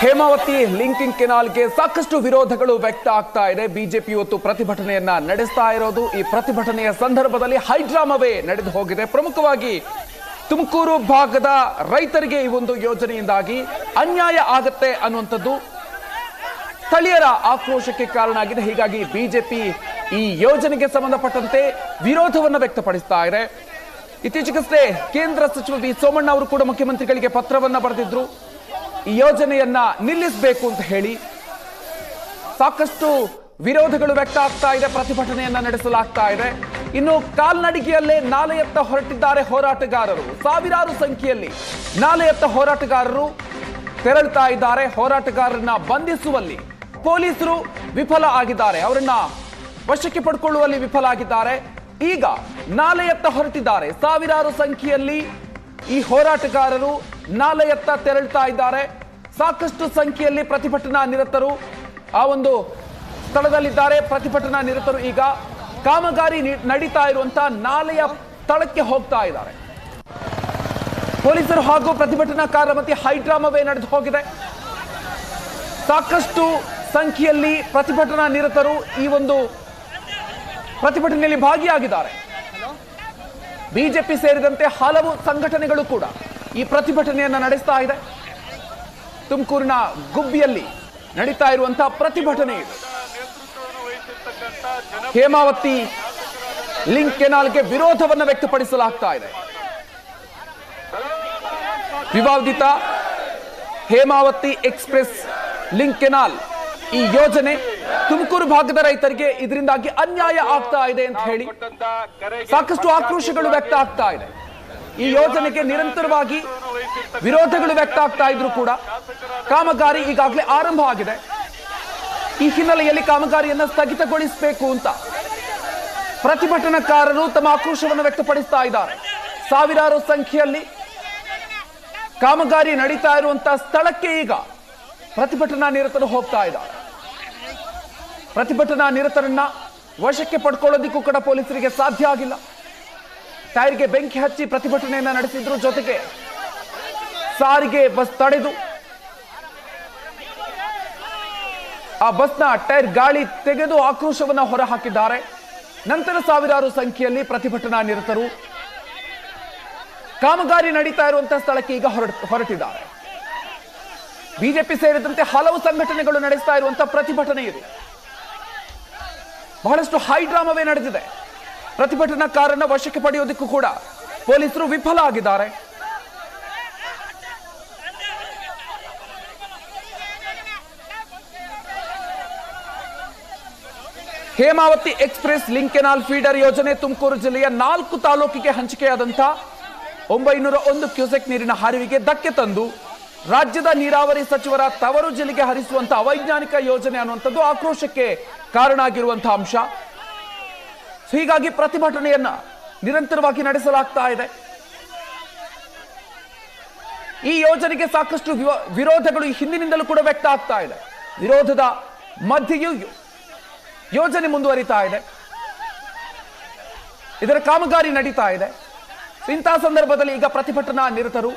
Hemavathi linking ಕೆನಾಲ್ಗೆ ಸಾಕಷ್ಟು ವಿರೋಧಗಳು ವ್ಯಕ್ತ ಆಗ್ತಾ ಇದೆ. ಬಿಜೆಪಿ ಇವತ್ತು ಪ್ರತಿಭಟನೆಯನ್ನ ನಡೆಸ್ತಾ ಇರೋದು. ಈ ಪ್ರತಿಭಟನೆಯ ಸಂದರ್ಭದಲ್ಲಿ ಹೈಡ್ರಾಮವೇ ನಡೆದು ಹೋಗಿದೆ. ಪ್ರಮುಖವಾಗಿ ತುಮಕೂರು ಭಾಗದ ರೈತರಿಗೆ ಈ ಒಂದು ಯೋಜನೆಯಿಂದಾಗಿ ಅನ್ಯಾಯ ಆಗತ್ತೆ ಅನ್ನುವಂಥದ್ದು ಸ್ಥಳೀಯರ ಆಕ್ರೋಶಕ್ಕೆ ಕಾರಣ ಆಗಿದೆ. ಹೀಗಾಗಿ ಬಿಜೆಪಿ ಈ ಯೋಜನೆಗೆ ಸಂಬಂಧಪಟ್ಟಂತೆ ವಿರೋಧವನ್ನು ವ್ಯಕ್ತಪಡಿಸ್ತಾ ಇದೆ. ಇತ್ತೀಚೆಗಷ್ಟೇ ಕೇಂದ್ರ ಸಚಿವ ವಿ ಸೋಮಣ್ಣ ಅವರು ಕೂಡ ಮುಖ್ಯಮಂತ್ರಿಗಳಿಗೆ ಪತ್ರವನ್ನ ಬರೆದಿದ್ರು. ಈ ಯೋಜನೆಯನ್ನ ನಿಲ್ಲಿಸಬೇಕು ಅಂತ ಹೇಳಿ ಸಾಕಷ್ಟು ವಿರೋಧಗಳು ವ್ಯಕ್ತ ಆಗ್ತಾ ಇದೆ, ಪ್ರತಿಭಟನೆಯನ್ನ ನಡೆಸಲಾಗ್ತಾ ಇದೆ. ಇನ್ನು ಕಾಲ್ನಡಿಗೆಯಲ್ಲೇ ನಾಲೆಯತ್ತ ಹೊರಟಿದ್ದಾರೆ ಹೋರಾಟಗಾರರು. ಸಾವಿರಾರು ಸಂಖ್ಯೆಯಲ್ಲಿ ನಾಲೆಯತ್ತ ಹೋರಾಟಗಾರರು ತೆರಳುತ್ತಾ ಇದ್ದಾರೆ. ಹೋರಾಟಗಾರರನ್ನ ಬಂಧಿಸುವಲ್ಲಿ ಪೊಲೀಸರು ವಿಫಲ ಆಗಿದ್ದಾರೆ. ಅವರನ್ನ ವಶಕ್ಕೆ ಪಡ್ಕೊಳ್ಳುವಲ್ಲಿ ವಿಫಲ ಆಗಿದ್ದಾರೆ. ಈಗ ನಾಲೆಯತ್ತ ಹೊರಟಿದ್ದಾರೆ. ಸಾವಿರಾರು ಸಂಖ್ಯೆಯಲ್ಲಿ ಈ ಹೋರಾಟಗಾರರು ನಾಲೆಯತ್ತ ತೆರಳುತ್ತಾ ಇದ್ದಾರೆ. ಸಾಕಷ್ಟು ಸಂಖ್ಯೆಯಲ್ಲಿ ಪ್ರತಿಭಟನಾ ನಿರತರು ಆ ಒಂದು ಸ್ಥಳದಲ್ಲಿದ್ದಾರೆ. ಪ್ರತಿಭಟನಾ ನಿರತರು ಈಗ ಕಾಮಗಾರಿ ನಡೀತಾ ಇರುವಂತಹ ನಾಲೆಯ ಸ್ಥಳಕ್ಕೆ ಹೋಗ್ತಾ ಇದ್ದಾರೆ. ಪೊಲೀಸರು ಹಾಗೂ ಪ್ರತಿಭಟನಾಕಾರರ ಮಧ್ಯೆ ಹೈಡ್ರಾಮವೇ ನಡೆದು ಹೋಗಿದೆ. ಸಾಕಷ್ಟು ಸಂಖ್ಯೆಯಲ್ಲಿ ಪ್ರತಿಭಟನಾ ನಿರತರು ಈ ಒಂದು ಪ್ರತಿಭಟನೆಯಲ್ಲಿ ಭಾಗಿಯಾಗಿದ್ದಾರೆ. ಬಿಜೆಪಿ ಸೇರಿದಂತೆ ಹಲವು ಸಂಘಟನೆಗಳು ಕೂಡ ಈ ಪ್ರತಿಭಟನೆಯನ್ನ ನಡೆಸ್ತಾ ಇದೆ. ತುಮಕೂರಿನ ಗುಬ್ಬಿಯಲ್ಲಿ ನಡೀತಾ ಇರುವಂತಹ ಪ್ರತಿಭಟನೆ ಇದು. ಹೇಮಾವತಿ ಲಿಂಕ್ ಕೆನಾಲ್ಗೆ ವಿರೋಧವನ್ನು ವ್ಯಕ್ತಪಡಿಸಲಾಗ್ತಾ ಇದೆ. ವಿವಾದಿತ ಹೇಮಾವತಿ ಎಕ್ಸ್ಪ್ರೆಸ್ ಲಿಂಕ್ ಕೆನಾಲ್ ಈ ಯೋಜನೆ ತುಮಕೂರು ಭಾಗದ ರೈತರಿಗೆ ಇದರಿಂದಾಗಿ ಅನ್ಯಾಯ ಆಗ್ತಾ ಇದೆ ಅಂತ ಹೇಳಿ ಸಾಕಷ್ಟು ಆಕ್ರೋಶಗಳು ವ್ಯಕ್ತ ಆಗ್ತಾ ಇದೆ. ಈ ಯೋಜನೆಗೆ ನಿರಂತರವಾಗಿ ವಿರೋಧಗಳು ವ್ಯಕ್ತ ಆಗ್ತಾ ಇದ್ರು ಕೂಡ ಕಾಮಗಾರಿ ಈಗಾಗಲೇ ಆರಂಭ ಆಗಿದೆ. ಈ ಹಿನ್ನೆಲೆಯಲ್ಲಿ ಕಾಮಗಾರಿಯನ್ನು ಸ್ಥಗಿತಗೊಳಿಸಬೇಕು ಅಂತ ಪ್ರತಿಭಟನಾಕಾರರು ತಮ್ಮ ಆಕ್ರೋಶವನ್ನು ವ್ಯಕ್ತಪಡಿಸ್ತಾ ಇದ್ದಾರೆ. ಸಾವಿರಾರು ಸಂಖ್ಯೆಯಲ್ಲಿ ಕಾಮಗಾರಿ ನಡೀತಾ ಇರುವಂತಹ ಸ್ಥಳಕ್ಕೆ ಈಗ ಪ್ರತಿಭಟನಾ ನಿರತರು ಹೋಗ್ತಾ ಇದ್ದಾರೆ. ಪ್ರತಿಭಟನಾ ನಿರತರನ್ನ ವಶಕ್ಕೆ ಪಡ್ಕೊಳ್ಳೋದಿಕ್ಕೂ ಕೂಡ ಪೊಲೀಸರಿಗೆ ಸಾಧ್ಯ ಆಗಿಲ್ಲ. ಟೈರ್ಗೆ ಬೆಂಕಿ ಹಚ್ಚಿ ಪ್ರತಿಭಟನೆಯನ್ನ ನಡೆಸಿದ್ರು ಜೊತೆಗೆ ಸಾರಿಗೆ ಬಸ್ ತಡೆದು ಆ ಬಸ್ನ ಟೈರ್ ಗಾಳಿ ತೆಗೆದು ಆಕ್ರೋಶವನ್ನ ಹೊರಹಾಕಿದ್ದಾರೆ. ನಂತರ ಸಾವಿರಾರು ಸಂಖ್ಯೆಯಲ್ಲಿ ಪ್ರತಿಭಟನಾ ನಿರತರು ಕಾಮಗಾರಿ ನಡೀತಾ ಇರುವಂತಹ ಸ್ಥಳಕ್ಕೆ ಈಗ ಹೊರ ಹೊರಟಿದ್ದಾರೆ. ಬಿಜೆಪಿ ಸೇರಿದಂತೆ ಹಲವು ಸಂಘಟನೆಗಳು ನಡೆಸ್ತಾ ಇರುವಂತಹ ಪ್ರತಿಭಟನೆ ಇದು. ಬಹಳಷ್ಟು ಹೈ ಡ್ರಾಮವೇ ನಡೆದಿದೆ. ಪ್ರತಿಭಟನಾಕಾರನ ವಶಕ್ಕೆ ಪಡೆಯೋದಕ್ಕೂ ಕೂಡ ಪೊಲೀಸರು ವಿಫಲ ಆಗಿದ್ದಾರೆ. ಹೇಮಾವತಿ ಎಕ್ಸ್ಪ್ರೆಸ್ ಲಿಂಕೆನಾಲ್ ಫೀಡರ್ ಯೋಜನೆ ತುಮಕೂರು ಜಿಲ್ಲೆಯ ನಾಲ್ಕು ತಾಲೂಕಿಗೆ ಹಂಚಿಕೆಯಾದಂತಹ ಒಂಬೈನೂರ ಒಂದು ಕ್ಯೂಸೆಕ್ ನೀರಿನ ಹರಿವಿಗೆ ಧಕ್ಕೆ ತಂದು ರಾಜ್ಯದ ನೀರಾವರಿ ಸಚಿವರ ತವರು ಜಿಲ್ಲೆಗೆ ಹರಿಸುವಂತಹ ಅವೈಜ್ಞಾನಿಕ ಯೋಜನೆ ಅನ್ನುವಂಥದ್ದು ಆಕ್ರೋಶಕ್ಕೆ ಕಾರಣ ಆಗಿರುವಂತಹ ಅಂಶ. ಸೊ ಹೀಗಾಗಿ ಪ್ರತಿಭಟನೆಯನ್ನ ನಿರಂತರವಾಗಿ ನಡೆಸಲಾಗ್ತಾ ಇದೆ. ಈ ಯೋಜನೆಗೆ ಸಾಕಷ್ಟು ವಿರೋಧಗಳು ಹಿಂದಿನಿಂದಲೂ ಕೂಡ ವ್ಯಕ್ತ ಆಗ್ತಾ ಇದೆ. ವಿರೋಧದ ಮಧ್ಯೆಯೂ ಯೋಜನೆ ಮುಂದುವರಿತಾ ಇದೆ. ಇದರ ಕಾಮಗಾರಿ ನಡೀತಾ ಇದೆ. ಇಂತಹ ಸಂದರ್ಭದಲ್ಲಿ ಈಗ ಪ್ರತಿಭಟನಾ ನಿರತರು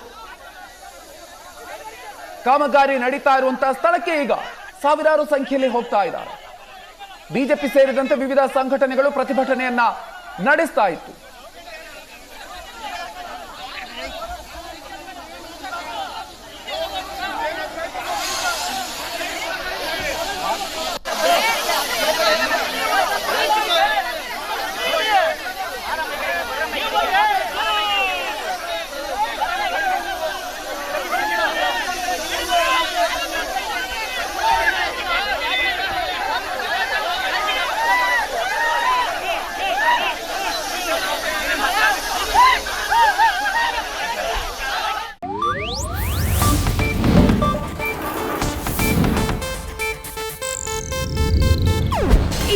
ಕಾಮಗಾರಿ ನಡೀತಾ ಇರುವಂತಹ ಸ್ಥಳಕ್ಕೆ ಈಗ ಸಾವಿರಾರು ಸಂಖ್ಯೆಯಲ್ಲಿ ಹೋಗ್ತಾ ಇದ್ದಾರೆ. ಬಿಜೆಪಿ ಸೇರಿದಂತೆ ವಿವಿಧ ಸಂಘಟನೆಗಳು ಪ್ರತಿಭಟನೆಯನ್ನ ನಡೆಸ್ತಾ ಇತ್ತು.